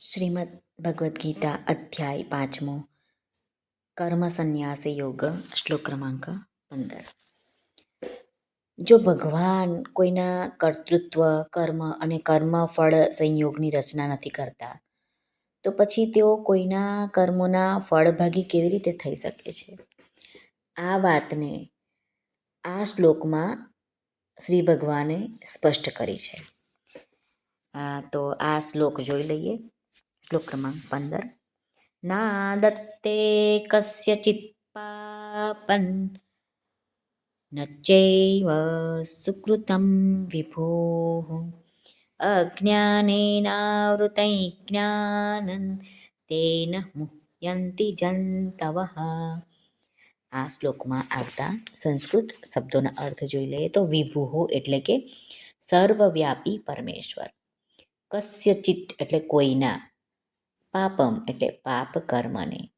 શ્રીમદ ભગવદ્ ગીતા અધ્યાય પાંચમો. કર્મ સંન્યાસ યોગ, શ્લોક ક્રમાંક પંદર. જો ભગવાન કોઈના કર્તૃત્વ, કર્મ અને કર્મ ફળ સંયોગની રચના નથી કરતા, તો પછી તેઓ કોઈના કર્મોના ફળભાગી કેવી રીતે થઈ શકે છે? આ વાતને આ શ્લોકમાં શ્રી ભગવાને સ્પષ્ટ કરી છે. તો આ શ્લોક જોઈ લઈએ. શ્લોક ક્રમાંક પંદર ના દત્તે કસ્યચિત પાપન ન ચૈવ સુકૃતમ વિભો અજ્ઞાનેનાવૃતૈ જ્ઞાનં તેન મુહ્યંતિ જંતવઃ આ શ્લોકમાં આવતા સંસ્કૃત શબ્દોના અર્થ જોઈ લઈએ તો વિભુહો એટલે કે સર્વવ્યાપી પરમેશ્વર કસ્યચિત એટલે કોઈના પાપમ એટલે પાપ કર્મને.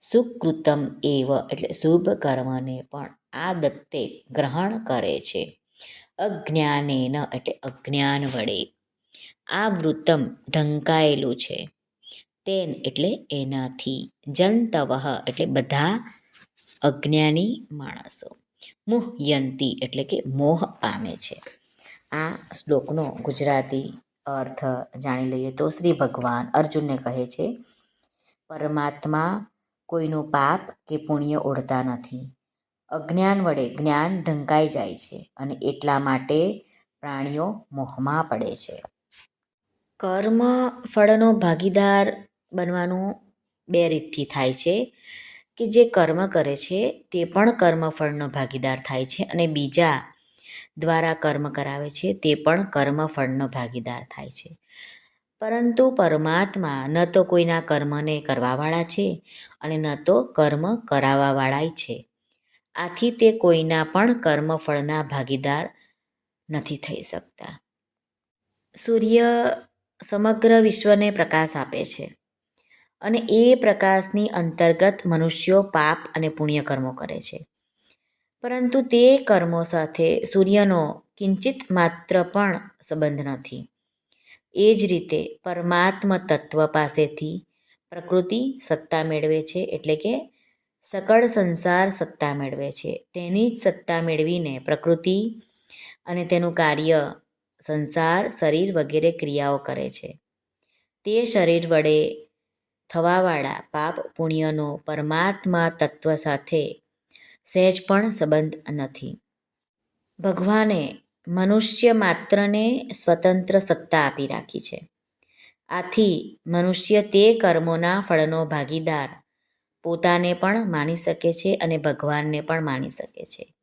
સુકૃતમ એવ એટલે શુભ કર્મને પણ આ દત્તે ગ્રહણ કરે છે. અજ્ઞાનેન એટલે અજ્ઞાન વડે. આ વૃત્તમ ઢંકાયેલું છે. તેન એટલે એનાથી જંતવ એટલે બધા અજ્ઞાની માણસો. મુહયંતી એટલે કે મોહ પામે છે. આ શ્લોકનો ગુજરાતી અર્થ જાણી લઈએ તો શ્રી ભગવાન અર્જુનને કહે છે, પરમાત્મા કોઈનું પાપ કે પુણ્ય ઓળતા નથી. અજ્ઞાન વડે જ્ઞાન ઢંકાઈ જાય છે અને એટલા માટે પ્રાણીઓ મોહમાં પડે છે. કર્મ ફળનો ભાગીદાર બનવાનું બે રીતથી થાય છે, કે જે કર્મ કરે છે તે પણ કર્મફળનો ભાગીદાર થાય છે અને બીજા દ્વારા કર્મ કરાવે છે, તે પણ કર્મફળનો ભાગીદાર થાય છે. પરંતુ પરમાત્મા ન તો કોઈના કર્મને કરવાવાળા છે અને ન તો કર્મ કરાવવાવાળાય છે. આથી તે કોઈના પણ કર્મફળના ભાગીદાર નથી થઈ શકતા. સૂર્ય સમગ્ર વિશ્વને પ્રકાશ આપે છે અને એ પ્રકાશની અંતર્ગત મનુષ્યો પાપ અને પુણ્ય કર્મો કરે છે. પરંતુ તે કર્મો સાથે સૂર્યનો કિંચિત માત્ર પણ સંબંધ નથી. એ જ રીતે પરમાત્મ તત્વ પાસેથી પ્રકૃતિ સત્તા મેળવે છે એટલે કે સકળ સંસાર સત્તા મેળવે છે. તેની જ સત્તા મેળવીને પ્રકૃતિ અને તેનું કાર્ય સંસાર, શરીર વગેરે ક્રિયાઓ કરે છે. તે શરીર વડે થવાવાળા પાપ પુણ્યનો પરમાત્મા તત્વ સાથે સહેજ પણ સંબંધ નથી. ભગવાને મનુષ્ય માત્રને સ્વતંત્ર સત્તા આપી રાખી છે. આથી મનુષ્ય તે કર્મોના ફળનો ભાગીદાર પોતાને પણ માની શકે છે અને ભગવાનને પણ માની શકે છે.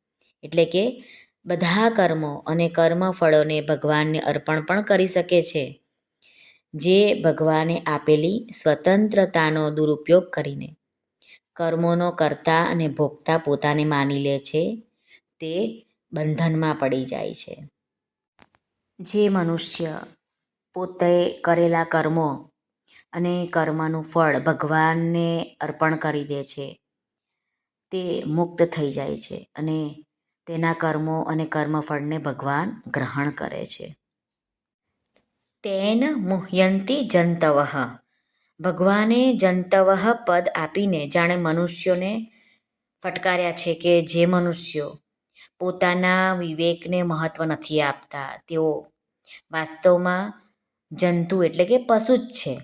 એટલે કે બધા કર્મો અને કર્મ ફળોને ભગવાનને અર્પણ પણ કરી શકે છે. જે ભગવાને આપેલી સ્વતંત્રતાનો દુરુપયોગ કરીને. કર્મોનો કરતા અને ભોગતા પોતાને માની લે છે, તે બંધનમાં પડી જાય છે. જે મનુષ્ય પોતે કરેલા કર્મો અને કર્મનું ફળ ભગવાનને અર્પણ કરી દે છે, તે મુક્ત થઈ જાય છે અને તેના કર્મો અને કર્મફળને ભગવાન ગ્રહણ કરે છે. તેન મુહ્યંતી જંતવ ભગવાને જંતવ પદ આપીને જાણે મનુષ્યોને ફટકાર્યા છે કે જે મનુષ્યો પોતાના વિવેકને મહત્ત્વ નથી આપતા. તેઓ વાસ્તવમાં જંતુ એટલે કે પશુ જ છે.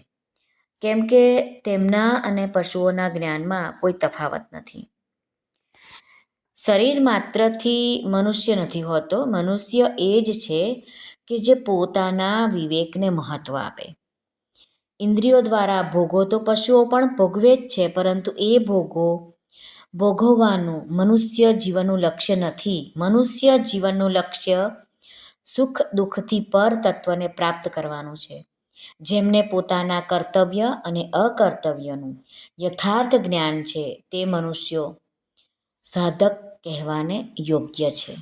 કેમ કે તેમના અને પશુઓના જ્ઞાનમાં કોઈ તફાવત નથી. શરીર માત્રથી મનુષ્ય નથી હોતો. મનુષ્ય એ જ છે કે જે પોતાના વિવેકને મહત્ત્વ આપે. ઇન્દ્રિયો દ્વારા ભોગો તો પશુઓ પણ ભોગવે જ છે, પરંતુ એ ભોગો ભોગવવાનું મનુષ્ય જીવનનું લક્ષ્ય નથી. મનુષ્ય જીવનનું લક્ષ્ય સુખ દુઃખથી પર તત્વને પ્રાપ્ત કરવાનું છે, જેમને પોતાના કર્તવ્ય અને અકર્તવ્યનું યથાર્થ જ્ઞાન છે, તે મનુષ્યો સાધક કહેવાને યોગ્ય છે.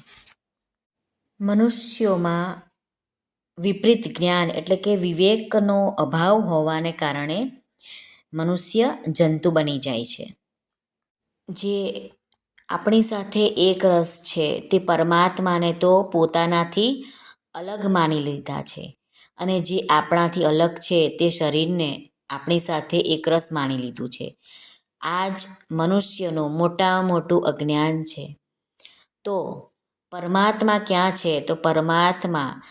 મનુષ્યોમાં વિપરીત જ્ઞાન એટલે કે વિવેકનો અભાવ હોવાને કારણે મનુષ્ય જંતુ બની જાય છે. જે આપણી સાથે એક રસ છે તે પરમાત્માને તો પોતાનાથી અલગ માની લીધા છે અને જે આપણાથી અલગ છે તે શરીરને આપણી સાથે એકરસ માની લીધું છે. આ જ મનુષ્યનું મોટામાં મોટું અજ્ઞાન છે. તો પરમાત્મા ક્યાં છે? તો પરમાત્મા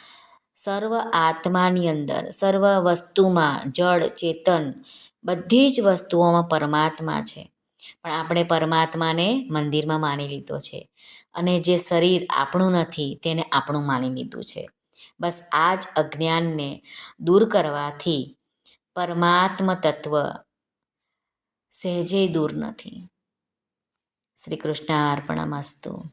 સર્વ આત્માની અંદર, સર્વ વસ્તુમાં, જળ, ચેતન, બધી જ વસ્તુઓમાં પરમાત્મા છે. પણ આપણે પરમાત્માને મંદિરમાં માની લીધો છે અને જે શરીર આપણું નથી તેને આપણું માની લીધું છે. બસ આ જ અજ્ઞાનને દૂર કરવાથી પરમાત્મ તત્વ સહેજે દૂર નથી. શ્રી કૃષ્ણ અર્પણમસ્તુ